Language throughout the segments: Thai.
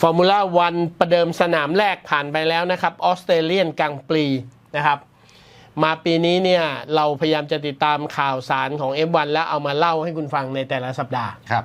ฟอร์มูล่าวันประเดิมสนามแรกผ่านไปแล้วนะครับออสเตรเลียนกลางปรีนะครับ มาปีนี้เนี่ยเราพยายามจะติดตามข่าวสารของ F1 แล้วเอามาเล่าให้คุณฟังในแต่ละสัปดาห์ครับ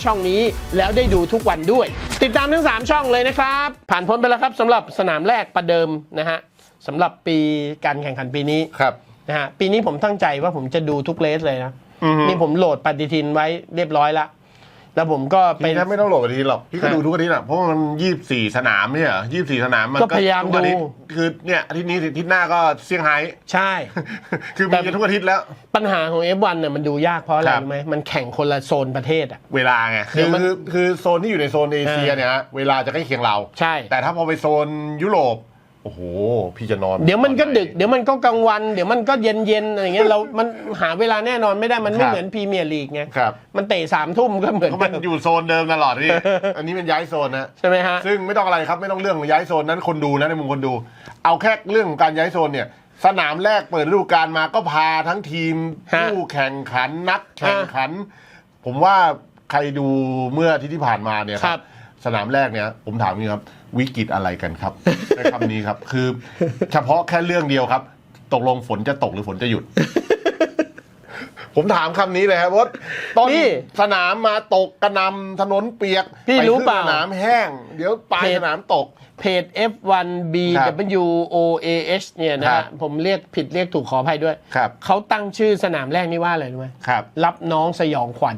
ช่องนี้ แล้วได้ดูทุกวันด้วย ติดตามทั้ง 3 ช่องเลยนะครับ ผ่านพ้นไปแล้วครับสำหรับสนามแรกประเดิมนะฮะสำหรับปีการแข่งขันปีนี้ครับนะฮะปีนี้ผมตั้งใจว่าผมจะดูทุกเลสเลยนะอือฮึนี่ผมโหลดปฏิทินไว้เรียบร้อยแล้ว แล้วผมก็ไป พี่แทบไม่ต้องโหลดอาทิตย์หรอก พี่ก็ฮะดูทุกอาทิตย์อะเพราะว่ามันยี่สิบสี่สนามเนี่ยยี่สิบสี่สนามมันก็พยายามทุกอทิตดู คือเนี่ยอาทิตย์นี้อาทิตย์หน้าก็เซี่ยงไฮ้ ใช่ คือแต่มีกันทุกอาทิตย์แล้ว ปัญหาของ F1 เนี่ยมันดูยากเพราะอะไรครับ รู้ไหมมันแข่งคนละโซนประเทศอะ เวลาไงเดี๋คืยวอมันคือคือโซนที่อยู่ในโซนเอเชียเออ เนี่ยฮะเวลาจะใกล้เคียงเรา ใช่ แต่ถ้าพอไปโซนยุโรป โอ้โห พี่จะนอนเดี๋ยวมันก็ตอไหดึกเดี๋ยวมันก็กลางวัน เดี๋ยวมันก็เย็นเย็นๆอะไรเงี้ยเรา มันหาเวลาแน่นอนไม่ได้มันไม่ครับเหมือนพรีเมียร์ลีกไงครับมันเตะสามทุ่มก็เหมือนเพราะมันเดิมอยู่โซนเดิมตลอดนี่อันนี้มันย้ายโซนนะใช่ไหมฮะซึ่งไม่ต้องอะไรครับไม่ต้องเรื่องของย้ายโซนนั้นคนดูนะในมุมคนดู เอาแค่เรื่องของการย้ายโซนเนี่ยสนามแรกเปิดฤดูกาลมาก็พาทั้งทีมฮะผู้แข่งขันนักแข่งขัน ผมว่าใครดูเมื่ออาที่ที่ผ่านมาเนี่ยครับ สนามแรกเนี่ยผมถามนี่ครับ วิกฤตอะไรกันครับ ในคำนี้ครับ คือ เฉพาะแค่เรื่องเดียวครับ ตกลงฝนจะตกหรือฝนจะหยุด ผมถามคำนี้เลยครับว่าต้นนี่สนามมาตกกระหนำถนนเปียกพี่ไปรู้ขึ้นเปล่าสนามแห้ง เดี๋ยวปลายเพจสนามตก เพจ F1B ครับ W O A H เนี่ยนะครัฮะบผมเรียกผิดเรียกถูกขออภัยด้วย ครับ เขาตั้งชื่อสนามแรกนี่ว่าอะไรรู้ไหมครับ รับน้องสยองขวัญ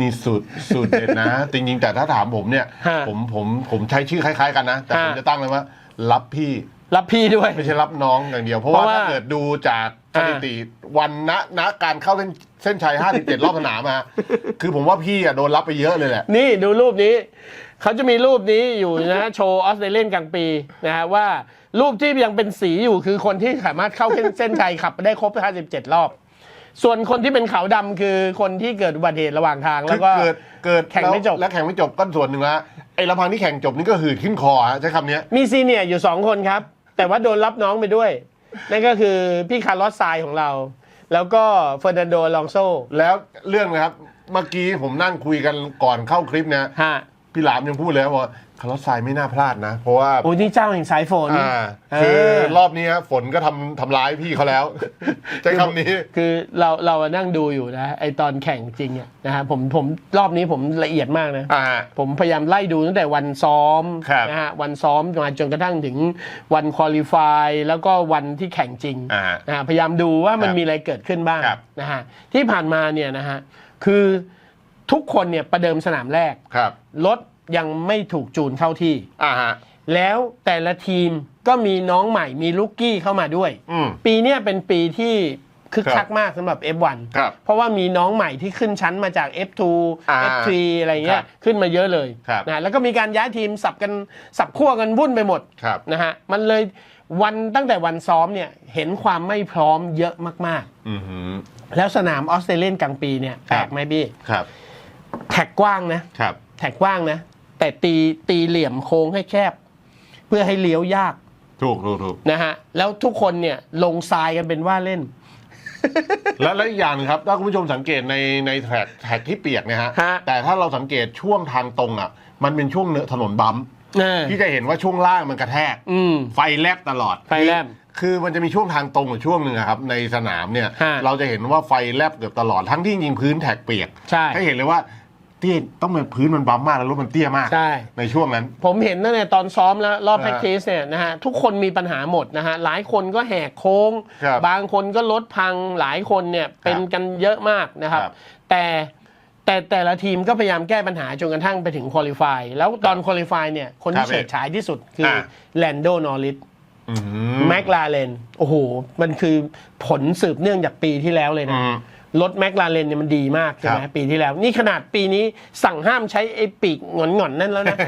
นี่สุดสุดเด็ดนะ จริงๆแต่ถ้าถามผมเนี่ย ฮะ ผมผมผมใช้ชื่อคล้ายๆกันนะ แต่ผมฮะจะตั้งเลยว่า รับพี่รับพี่ด้วย ไม่ใช่รับน้องอย่างเดียว เพราะเพว่าราะว่าถ้าเกิดดูจากสถิติวันณณการเข้าเส้นเส้นชัย 57 รอบสนามมาคือผมว่าพี่อะโดนรับไปเยอะเลยแหละ นี่ดูรูปนี้ เขาจะมีรูปนี้อยู่นะฮะโชว์ออสเตรเลียนกลางปีนะฮะว่ารูปที่ยังเป็นสีอยู่คือคนที่สามารถเข้าเส้นชัยขับไปได้ครบ 57 รอบ ส่วนคนที่เป็นขาวดำคือคนที่เกิดอุบัติเหตุระหว่างทางคืแล้อวก็เกิดเกิดแข่งไม่จบแล้วแล้วแข่งไม่จบก็ส่วนหนึ่งละไอ้ลำพังที่แข่งจบนี่ก็หืดขึ้นคอฮะใช้คำเนี้ย มีซีเนียร์อยู่2คนครับ แต่ว่าโดนรับน้องไปด้วย นั่นก็คือพี่คาร์ลอสไซายของเรา แล้วก็เฟอร์นันโดลองโซแล้วเรื่องนะครับ เมื่อกี้ผมนั่งคุยกันก่อนเข้าคลิปเนี่ยฮะ พี่หลามยังพูดเลยว่า คาร์ลอสไซน์ไม่น่าพลาดนะ เพราะว่าโอ้ยนี่เจ้าแห่งสายฝนอ่าเอคืออรอบนี้ฮะฝนก็ทำทำร้ายพี่เขาแล้ว ใช้คำนี้คือเราเรานั่งดูอยู่นะไอตอนแข่งจริงอะนะฮะผมผมรอบนี้ผมละเอียดมากนะอ่าผมพยายามไล่ดูตั้งแต่วันซ้อมครับนะฮะวันซ้อมมาจนกระทั่งถึงวันคุริฟายแล้วก็วันที่แข่งจริงอ่านะฮะพยายามดูว่ามันครับมีอะไรเกิดขึ้นบ้างครับนะฮะที่ผ่านมาเนี่ยนะฮะคือทุกคนเนี่ยประเดิมสนามแรกครับรถ ยังไม่ถูกจูนเข้าที่ อ่าฮะ แล้วแต่ละทีมก็มีน้องใหม่มีลูกกี้เข้ามาด้วย อืม ปีเนี้ยเป็นปีที่คึกครับคักมากสำหรับ F1 ครับเพราะว่ามีน้องใหม่ที่ขึ้นชั้นมาจาก F2 อ่า F3 อะไรเงี้ครัยบขึ้นมาเยอะเลยครับนะแล้วก็มีการย้ายทีมสับกันสับขั้วกันวุ่นไปหมดครับ นะฮะมันเลยวันตั้งแต่วันซ้อมเนี่ยเห็นความไม่พร้อมเยอะมากอือหือ ๆ แล้วสนามออสเตรเลียนกลางปีเนี่ยแปลกไหมพี่ครับ แท็กกว้างนะ ครับ แท็กกว้างนะ แต่ตีตีเหลี่ยมโค้งให้แคบ เพื่อให้เลี้ยวยากถูกถูกถูกนะฮะแล้วทุกคนเนี่ยลงทรายกันเป็นว่าเล่น แล้วแล้วอีกอย่างหนึงครับถ้าคุณผู้ชมสังเกตในในแท็กแท็กที่เปียกเนี่ยฮะฮะ แต่ถ้าเราสังเกตช่วงทางตรงอะ มันเป็นช่วงเนื้อถนนบัมป์เออที่จะเห็นว่าช่วงล่างมันกระแทก อืม ไฟแลบตลอดไฟแลบคือคือมันจะมีช่วงทางตรงอยู่ช่วงหนึ่งอะครับในสนามเนี่ย ฮะเราจะเห็นว่าไฟแลบเกือบตลอดทั้งที่จริงๆพื้นแท็กเปียกใช่ ให้เห็นเลยว่า เตี้ยต้องเป็นพื้นมันบัมมากแล้วรถมันเตี้ยมาก ใช่ ในช่วงนั้น ผมเห็นตั้งแต่ตอนซ้อมแล้วรอบ อ่าแพ็กทีสเนี่ยนะฮะทุกคนมีปัญหาหมดนะฮะหลายคนก็แหกโค้ง ครับงคนก็รถพังหลายคนเนี่ยเป็นกันเยอะมากนะครับ ครับแต่แต่แต่ละทีมก็พยายามแก้ปัญหาจนกระทั่งไปถึงคุริฟายแล้วตอนคุริฟายเนี่ยคนครัที่บเฉิดฉายที่สุดคืออ่าแลนโดนอริส อืมแมคลาเรนโอ้โห มันคือผลสืบเนื่องจากปีที่แล้วเลยอืนะม รถแมคลาเรนเนี่ยมันดีมากใช่ไหมครับปีที่แล้ว นี่ขนาดปีนี้สั่งห้ามใช้ไอ้ปีกหงอนๆนั่นแล้วนะ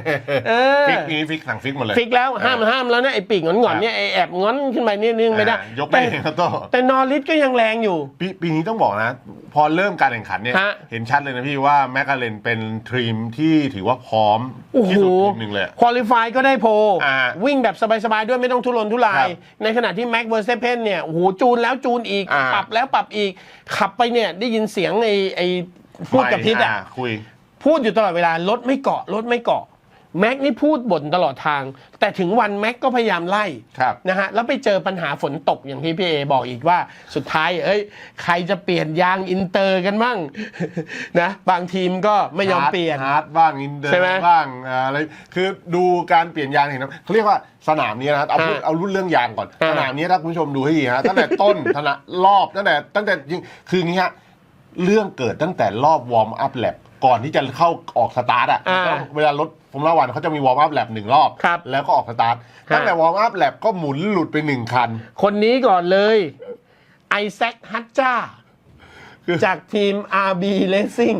เออฟิกนี้ฟิกสั่งฟิกหมดเลยฟิกแล้วห้ามห้ามแล้วนะไอ้ปีกหงอนๆเนี่ยไอ้แอบงอนขึ้นไปนิดนึงไม่ได้อ่ายกไม่แต่เองครับโต้แต่นอริสก็ยังแรงอยู่ ปีปีนี้ต้องบอกนะ พอเริ่มการแข่งขันเนี่ยฮะเห็นชัดเลยนะพี่ว่าแมคคาเรนเป็นทีมที่ถือว่าพร้อมโอ้โหที่สุดทีมหนึ่งเลยคุริฟายก็ได้โพลอ่าวิ่งแบบสบายๆด้วยไม่ต้องทุรนทุราครัยบในขณะที่แม็กเวอร์เซเพนเนี่ยโอ้โหจูนแล้วจูนอีกอ่าปรับแล้วปรับอีกขับไปเนี่ยได้ยินเสียงไอ้ไอ้พูดกับพิษอะาคุย พูดอยู่ตลอดเวลารถไม่เกาะรถไม่เกาะ แม็กนี่พูดบ่นตลอดทาง แต่ถึงวันแม็กก็พยายามไล่ครับนะฮะแล้วไปเจอปัญหาฝนตกอย่างที่พี่เอบอกอีกว่าสุดท้าย เอ้ย ใครจะเปลี่ยนยางอินเตอร์กันมั่งนะบางทีมก็ไม่ยอมเปลี่ยนฮาร์ดบ้างอินเดอใช่ไหมร์บ้างอ่าอะไรคือดูการเปลี่ยนยางเห็นนะเขาเรียกว่าสนามนี้นะเอาพูดฮะเอารุ่นเรื่องยางก่อนฮะสนามนี้ถ้าคุณผู้ชมดูให้ดีฮะตั้งแต่ต้นธนะรอบตั้งแต่ตั้งแต่ยิงคืออย่างนี้ฮะเรื่องเกิดตั้งแต่รอบวอร์มอัพแลบ ก่อนที่จะเข้าออกสตาร์ทอะอ่าก็เวลารถผมละวันเขาจะมีวอร์มอัพแลบหนึ่งรอบ ครับแล้วก็ออกสตาร์ทตั้งแต่วอร์มอัพแลบก็หมุนหลุดไปหนึ่งคัน คนนี้ก่อนเลยไอแซคฮัตจ้า คือ จากทีม RB Racing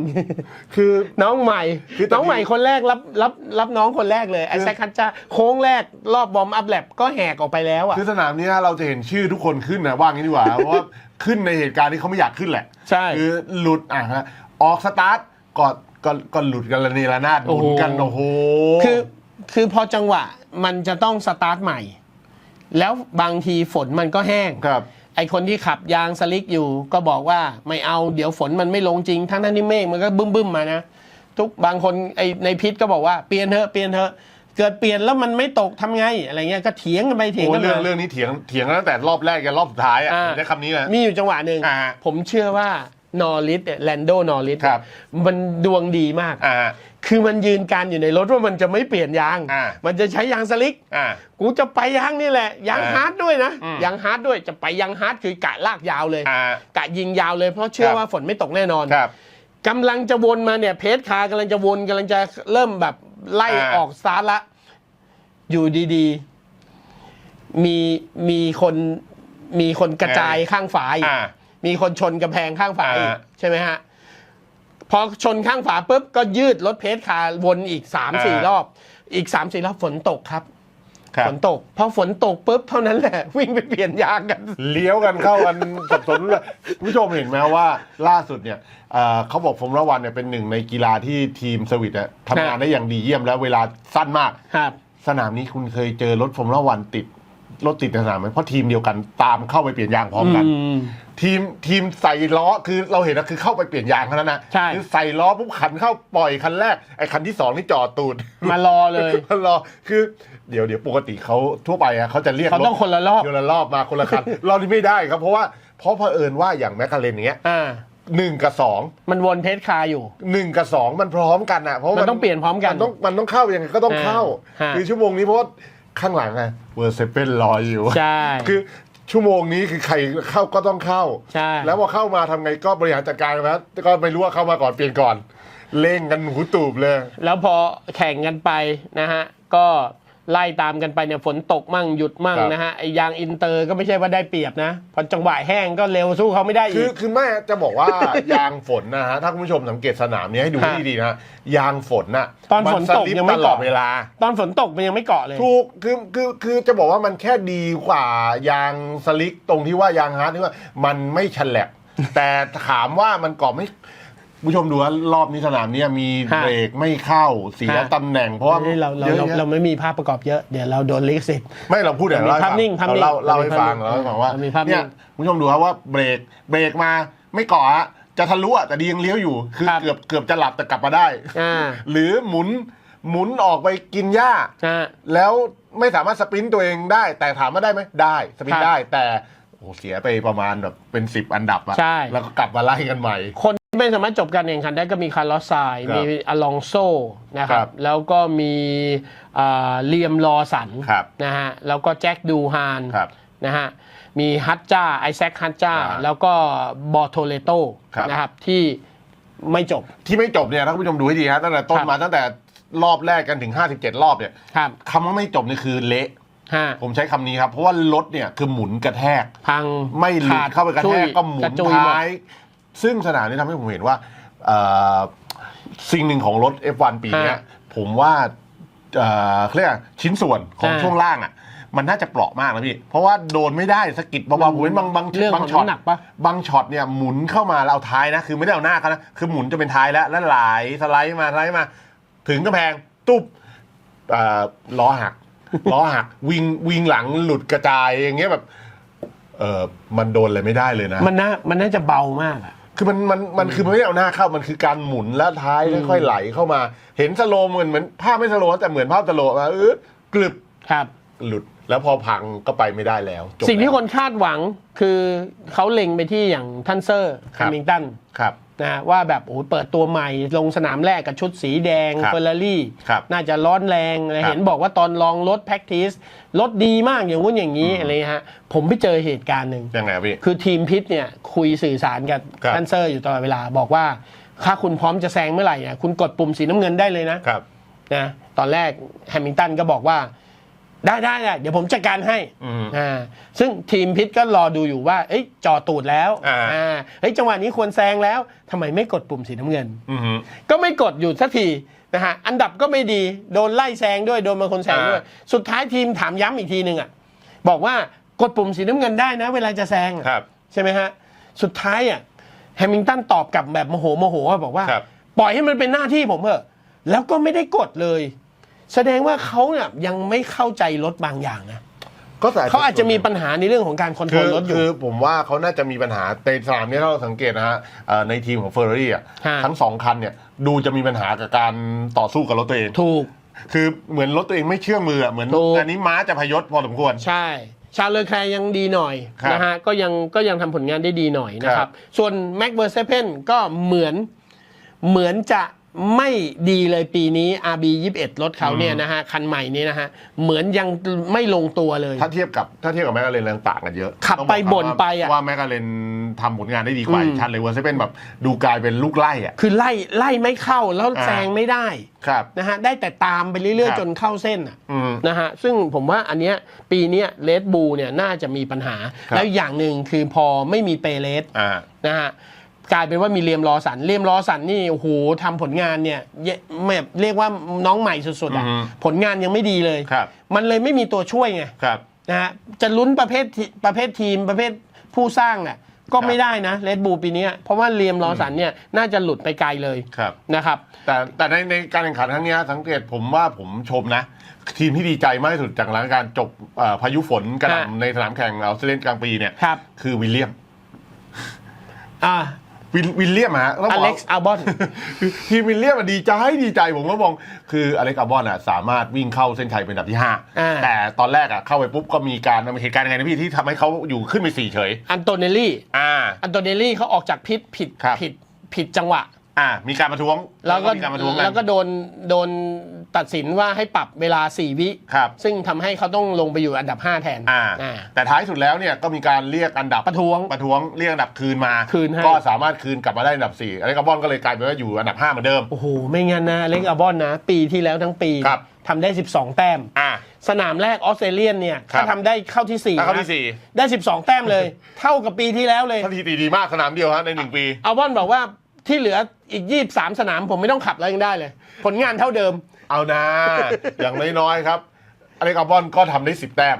คือ น้องใหม่ คือแต่น้องใหม่คนแรกรับรับรับน้องคนแรกเลยไอแซคฮัตจ้าโค้งแรกรอบบอมอัพแลบก็แหกออกไปแล้วอะ คือสนามนี้นะเราจะเห็นชื่อทุกคนขึ้นนะว่างี้ดีกว่า เพราะว่าขึ้นในเหตุการณ์ที่เขาไม่อยากขึ้นแหละ ใช่ คือหลุดอะฮะออกสตาร์ท ก็ก็ก็หลุดกันละนีละนาดหมุนกันโอ้โอ้โหโหคือคือพอจังหวะมันจะต้องสตาร์ทใหม่ แล้วบางทีฝนมันก็แห้งครับ ไอคนที่ขับยางสลิกอยู่ ก็บอกว่าไม่เอาเดี๋ยวฝนมันไม่ลงจริง ทั้งนั้นที่เมฆมันก็บึ้มบึ้มๆมานะทุกบางคนไอในพิษก็บอกว่าเปลี่ยนเถอะเปลี่ยนเถอะเกิดเปลี่ยนแล้วมันไม่ตกทำไงอะไรเงี้ยก็เถียงกันไปเถียงโอ้กันเรื่องมาเรื่องนี้เถียงเถียงกันตั้งแต่รอบแรกยันรอบสุดท้ายอะอ่าใช้คำนี้นะมีอยู่จังหวะหนึ่งอ่าผมเชื่อว่า นอริสแลนโดนอริสครับ มันดวงดีมาก อ่า คือมันยืนการอยู่ในรถว่ามันจะไม่เปลี่ยนยาง อ่ามันจะใช้ยางสลิก อ่า กูจะไปยางนี่แหละ ยางอ่าฮาร์ดด้วยนะ อืม ยางฮาร์ดด้วยจะไปยางฮาร์ดคือกะลากยาวเลย อ่า กะยิงยาวเลยเพราะเชื่อครับ ว่าฝนไม่ตกแน่นอนครับ กำลังจะวนมาเนี่ยเพจคาร์กำลังจะวนกำลังจะเริ่มแบบไล่อ่า ออกสตาร์ทละ อยู่ดีๆ มีมีคนมีคนกระจายข้างฝาอีก อ่า มีคนชนกำแพงข้างฝาอีกอ่า ใช่ไหมฮะ พอชนข้างฝาปุ๊บก็ยืดรถเพจคาร์วนอีกสามสี่อ่ารอบ อีกสามสี่รอบฝนตกครับ ครับ ฝนตกพอฝนตกปุ๊บเท่านั้นแหละ วิ่งไปเปลี่ยนยางกัน เลี้ยวกันเข้ากัน สับสนเลยคุณผู้ชมเห็นไหมว่าล่าสุดเนี่ยเอ่อเขาบอกฟอร์มูล่าวันเนี่ยเป็นหนึ่งในกีฬาที่ทีมสวิตอะทำงานได้อย่างดีเยี่ยมแล้วเวลาสั้นมาก ครับ สนามนี้คุณเคยเจอรถฟอร์มูล่าวันติด รถติดในสนามไหมเพราะทีมเดียวกันตามเข้าไปเปลี่ยนยางพร้อมกัน อืม ทีมทีมใส่ล้อคือเราเห็นนะคือเข้าไปเปลี่ยนยางเท่านั้นนะใช่ คือใส่ล้อปุ๊บขันเข้าปล่อยคันแรกไอ้คันที่สองนี่จอดตูด มารอเลย มารอคือเดี๋ยวเดี๋ยวปกติเขาทั่วไปอะเขาจะเรียกเขาต้องรถคนละรอบ คนละรอบมาคนละคัน รอบนี้ไม่ได้ครับ เพราะว่าเพราะเผอิญว่าอย่างแมคคาเรนอย่างเงี้ยอ่า หนึ่งกับสองมันวนเพจคาร์อยู่ หนึ่งกับสองมันพร้อมกันอะเพราะมันต้องเปลี่ยนพร้อมกันมันต้องมันต้องเข้ายังไงก็ต้องเข้าฮะ คือชั่วโมงนี้เพราะว่า ข้างหลังไงเวอร์เซเปนรออยู่ ใช่ คือชั่วโมงนี้คือใครเข้าก็ต้องเข้า ใช่ แล้วพอเข้ามาทำไงก็บริหารจัดการนะก็ไม่รู้ว่าเข้ามาก่อนเปลี่ยนก่อนเร่งกันหูตูบเลย แล้วพอแข่งกันไปนะฮะ ก็ ไล่ตามกันไปเนี่ยฝนตกมั่งหยุดมั่งครับนะฮะไอ้ยางอินเตอร์ก็ไม่ใช่ว่าได้เปรียบนะพอจังหวะแห้งก็เร็วสู้เขาไม่ได้คือีอก คือแม่จะบอกว่ายางฝนนะฮะถ้าคุณผู้ชมสังเกตสนามนี้ให้ดูฮะให้ดีๆนะยางฝนน่ะตอนฝนตกมัสลิปยังไม่ตลอดเกาะ เวลา ตอนฝนตกมันยังไม่เกาะเลย ถูกคือคือคือจะบอกว่ามันแค่ดีกว่ายางสลิกตรงที่ว่ายางฮาร์ดที่ว่ามันไม่ฉลับแต่ถามว่ามันเกาะไม่ ผู้ชมดูว่ารอบนี้สนามเนี้มีฮะเบรกไม่เข้าเสียฮะ ตำแหน่งเพราะว่าเฮ้ยเราเราเยอะเราแยะเราไม่มีภาพประกอบเยอะเดี๋ยวเราโดนลิขสิทธิ์ ไม่เราพูดเดี๋ยวเรามีเล่าให้ภาพนิ่งภาพนิ่งเล่าเล่าเรามีให้ฟังภาพนิ่งแล้วให้ฟังว่าเรามีภาพนิ่งเนี่ยคุณผู้ชมดูครับว่าเบรกเบรกมาไม่เกาะอะจะทะลุอะแต่ดียังเลี้ยวอยู่ คือครับ เกือบเกือบจะหลับแต่กลับมาได้ อ่าหรือหมุนหมุนออกไปกินหญ้า อ่า แล้วไม่สามารถสปรินต์ตัวเองได้ แต่ถามว่าได้ไหมได้สปรินครับต์ได้แต่โอ้โหเสียไปประมาณแบบเป็นสิบอันดับอะใช่ แล้วก็กลับมาไล่กันใหม่ คนที่ ไม่สามารถจบการแข่งขันได้ก็มีคาร์ลอสไซน์ครับมีอลองโซนะคครัรับ บ แล้วก็มีอ่าเลียมลอสันครับนะฮะแล้วก็แจ็คดูฮานครับ นะฮะมีฮัตจ้าไอแซคฮัตจ้าอ่าแล้วก็บอโทเลโตครับ นะครับที่ไม่จบ ที่ไม่จบเนี่ยถ้าคุณผู้ชมดูให้ดีฮะตั้งแต่ต้นครับ มาตั้งแต่รอบแรกกันถึง 57 รอบเนี่ยครับคำว่าไม่จบนี่คือเละ ฮะผมใช้คำนี้ครับ เพราะว่ารถเนี่ยคือหมุนกระแทก พังไม่หลุดขาดเข้าไปกระจุ้แทยกก็หมุกระนจุยหมดท้าย ซึ่งสนามนี้ทำให้ผมเห็นว่าเอ่อสิ่งหนึ่งของรถ F1 ปีเนี้ย ฮะผมว่าเอ่อเขาเรียกอะไรชิ้นส่วนของอ่าช่วงล่างอะ มันน่าจะเปราะมากนะพี่ เพราะว่าโดนไม่ได้สะกิดเบาๆผมเห็นบางบางเรื่องบางของช็อตน้ำหนักปะ บางช็อตเนี่ยหมุนเข้ามาแล้วเอาท้ายนะ คือไม่ได้เอาหน้าเขานะ คือหมุนจะเป็นท้ายแล้ว แล้วไหลสไลด์มาสไลด์มา ถึงกระแพงตุ๊บเอ่อล้อหัก ล้อหักวิ่งวิ่งหลังหลุดกระจายอย่างเงี้ยแบบเออมันโดนอะไรไม่ได้เลยนะ มันน่ามันน่าจะเบามากอะ คือมันมันมันคือมันไม่ได้เอาหน้าเข้ามันคือการหมุนแล้วท้ายค่อยๆไหลเข้ามา เห็นสโลว์เหมือนเหมือนภาพไม่สโลว์แต่เหมือนภาพสโลว์มาเออกลึบครับ หลุดแล้วพอพังก็ไปไม่ได้แล้วจบสิ่งที่แล้ว คนคาดหวังคือเขาเล็งไปที่อย่างทันเซอร์คแฮรับ มิงตัน ครับ นะว่าแบบโอ้โหเปิดตัวใหม่ลงสนามแรกกับชุดสีแดงครับเฟอร์รารี่ครับน่าจะร้อนแรงครับเห็นบอกว่าตอนลองรถแพ็กทิสรถดีมากอย่างงู้นอย่างนี้อะไรฮะผมไปเจอเหตุการณ์หนึ่งยังไงอะพี่คือทีมพิษเนี่ยคุยสื่อสารกับครับทันเซอร์อยู่ตลอดเวลาบอกว่าถ้าคุณพร้อมจะแซงเมื่อไหร่เนี่ยคุณกดปุ่มสีน้ำเงินได้เลยนะครับนะตอนแรกแฮมิงตันก็บอกว่า ได้ได้ได้เดี๋ยวผมจัดการให้อืม อ่าซึ่งทีมพิษก็รอดูอยู่ว่าเอ้ยจอตูดแล้วอ่าอ่า เฮ้ยจังหวะนี้ควรแซงแล้วทำไมไม่กดปุ่มสีน้ำเงิน อือฮึก็ไม่กดอยู่สักทีนะฮะอันดับก็ไม่ดีโดนไล่แซงด้วยโดนบางคนแซงด้วยสุดท้ายทีมถามย้ำอีกทีหนึ่งอะบอกว่ากดปุ่มสีน้ำเงินได้นะ เวลาจะแซงอะครับใช่ไหมฮะสุดท้ายอะแฮมิงตันตอบกลับแบบโมโหโมโหอะบอกว่า ครับ ปล่อยให้มันเป็นหน้าที่ผมเถอะแล้วก็ไม่ได้กดเลย แสดงว่าเขาเนี่ยยังไม่เข้าใจรถบางอย่างนะก็แต่เขาอาจจะมีปัญหาในเรื่องของการคอนโทรคืลอรถอยู่ คือผมว่าเขาน่าจะมีปัญหาในสนามนี้ถ้าเราสังเกตนะฮะเอ่อในทีมของเฟอร์รารี่อะฮะ ทั้งสองคันเนี่ยดูจะมีปัญหากับการต่อสู้กับรถตัวเอง ถูก คือเหมือนรถตัวเองไม่เชื่องมืออะเหมือนถูก อันนี้ม้าจะพยศพอสมควร ใช่ ชาร์ลเลอแคลร์ยังดีหน่อยครับนะฮะก็ยังก็ยังทำผลงานได้ดีหน่อยนะคครัรับบส่วนแม็กเวอร์เซเพนก็เหมือนเหมือนจะ ไม่ดีเลยปีนี้ RB 21รถเขาเนี่ยนะฮะ คันใหม่นี้นะฮะ เหมือนยังไม่ลงตัวเลย ถ้าเทียบกับถ้าเทียบกับแมคลาเรนแรงต่างกันเยอะขับต้องอกไปครับบ่นว่าไปอะว่าแมคลาเรนทำผลงานได้ดีกว่าอืมอีกชั้นเลยเวอร์ซเป็นแบบดูกลายเป็นลูกไล่อะคือไล่ไล่ไม่เข้าแล้วอ่าแซงไม่ได้ครับนะฮะได้แต่ตามไปเรื่อยครับๆจนเข้าเส้นอะอืมนะฮะซึ่งผมว่าอันเนี้ยปีเนี้ยเลดบูเนี่ยน่าจะมีปัญหาครับแล้วอย่างหนึ่งคือพอไม่มีเปเลสอ่านะฮะ กลายเป็นว่ามีเลียมรอสันเลียมรอสันนี่โอ้โหทำผลงานเนี่ยเยแบบเรียกว่าน้องใหม่สุดๆอะอือฮึผลงานยังไม่ดีเลย ครับ มันเลยไม่มีตัวช่วยไงครับ นะฮะจะลุ้นประเภททีประเภททีมประเภทผู้สร้างอะก็ครับไม่ได้นะเลดบูปีเนี้ยเพราะว่าเลียมรอสันเนี่ยน่าจะหลุดไปไกลเลยครับ นะครับ แต่แต่ในในการแข่งขันครั้งเนี้ยสังเกตผมว่าผมชมนะ ทีมที่ดีใจมากที่สุดจากหลังการจบเอ่อพายุฝนกระหฮะน่ำในสนามแข่งออสเตรเลียนกลางปีเนี่ยครับ คือวิลเลียม อ่า วิลวิลเลียมฮะต้องอบกเล็กซ์อาร์บอนคือทีมวิลเลียมอะดีใจดีใจผมก็มองคืออเล็กอาร์บอนอะสามารถวิ่งเข้าเส้นชัยเป็นอันดับที่ อ่า 5 แต่ตอนแรกอะเข้าไปปุ๊บก็มีการเหตุการณ์ยังไงนะพี่ที่ทำให้เขาอยู่ขึ้นไปสี่เฉย อันโตเนลลี่ อ่า อันโตเนลลี่เขาออกจากพิษผิดครับ ผิดผิดจังหวะ อ่ามีการประท้วงแล้วก็มีการประท้วงกันแล้วก็โดนโดนตัดสินว่าให้ปรับเวลา 4 วิ ครับ ซึ่งทำให้เขาต้องลงไปอยู่อันดับ 5 แทนอ่า อ่า แต่ท้ายสุดแล้วเนี่ยก็มีการเรียกอันดับประท้วงประท้วงเรียกอันดับคืนมาคืนให้ ก็สามารถคืนกลับมาได้อันดับ4อเล็กอาร์บอนก็เลยกลายเป็นว่าอยู่อันดับ5เหมือนเดิม โอ้โห ไม่งั้นนะ เล็กอาร์บอนนะ ปีที่แล้วทั้งปีครับ ทำได้ 12 แต้ม อ่า สนามแรกออสเตรเลียนเนี่ยครัถ้าบทำได้เข้าที่4ถ้าเข้าที่สี่ได้ 12 แต้มเลย เท่ากับปีที่แล้วเลยท่านทีตีดีมากสนามเดียวฮะในหนึ่งปี อาร์บอนบอกว่า ที่เหลืออีก23สนามผมไม่ต้องขับแล้วยังได้เลย ผลงานเท่าเดิม เอานะ อย่างน้อยๆครับอเล็กอาร์บอนก็ทำได้10แต้ม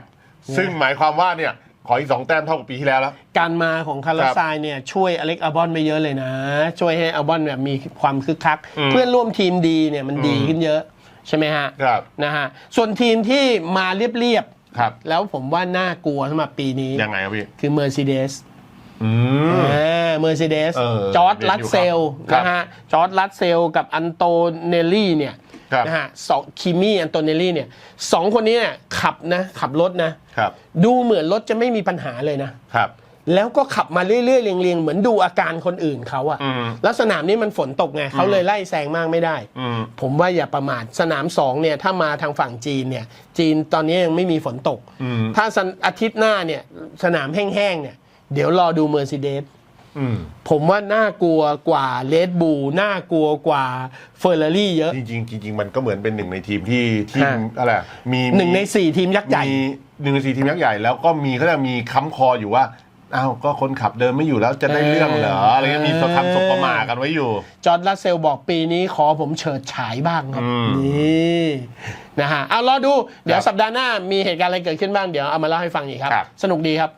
ซึ่งหมายความว่าเนี่ยขออีก2แต้มเท่ากับปีที่แล้วแล้ว การมาของคาร์ลอสครับไซน์เนี่ยช่วยอเล็กอาร์บอนไปเยอะเลยนะ ช่วยให้อาร์บอนแบบมีความคึกคักอืมเพื่อนร่วมทีมดีเนี่ยมันดีอืมขึ้นเยอะใช่ไหมฮะครับนะฮะส่วนทีมที่มาเรียบครับๆแล้วผมว่าน่ากลัวสำหรับปีนี้ยังไงครับพี่คือ Mercedes อืม เมอร์เซเดสเออจอร์ดเรียนลัอดยู่เซลครับนะฮะจอร์ดลัดเซลกับอันโตเนลลี่เนี่ยครับ นะฮะสองคิมี่อันโตเนลลี่เนี่ยสองคนนี้เนี่ยขับนะขับรถนะ ครับดูเหมือนรถจะไม่มีปัญหาเลยนะ ครับ แล้วก็ขับมาเรื่อยๆเรียงๆ เหมือนดูอาการคนอื่นเขาอะอืม แล้วสนามนี้มันฝนตกไงเขาเลยไล่แซงมากไม่ได้ อืม ผมว่าอย่าประมาทสนามสองเนี่ยถ้ามาทางฝั่งจีนเนี่ย จีนตอนนี้ยังไม่มีฝนตก อืม ถ้าสันอาทิตย์หน้าเนี่ยสนามแห้งๆเนี่ย เดี๋ยวรอดูเมอร์เซเดสอืมผมว่าน่ากลัวกว่าเลดบูน่ากลัวกว่าเฟอร์รารี่เยอะ จริงๆจริงๆมันก็เหมือนเป็นหนึ่งในทีมที่ที่ฮะอะไรอะมีหนึ่งในสี่ทีมยักษ์ใหญ่มีหนึ่งในสี่ทีมยักษ์ใหญ่แล้วก็มีเขาจะมีค้ำคออยู่ว่าอ้าวก็คนขับเดินไม่อยู่แล้วจะได้เรื่องเหรออะไรเงี้ยมีคำสบประมาทกันไว้อยู่ จอร์ดรัสเซลบอกปีนี้ขอผมเฉิดฉายบ้างครับอืมนี่นะฮะเอารอดู เดี๋ยวครับสัปดาห์หน้ามีเหตุการณ์อะไรเกิดขึ้นบ้างเดี๋ยวเอามาเล่าให้ฟังอีกครับครับสนุกดีครับ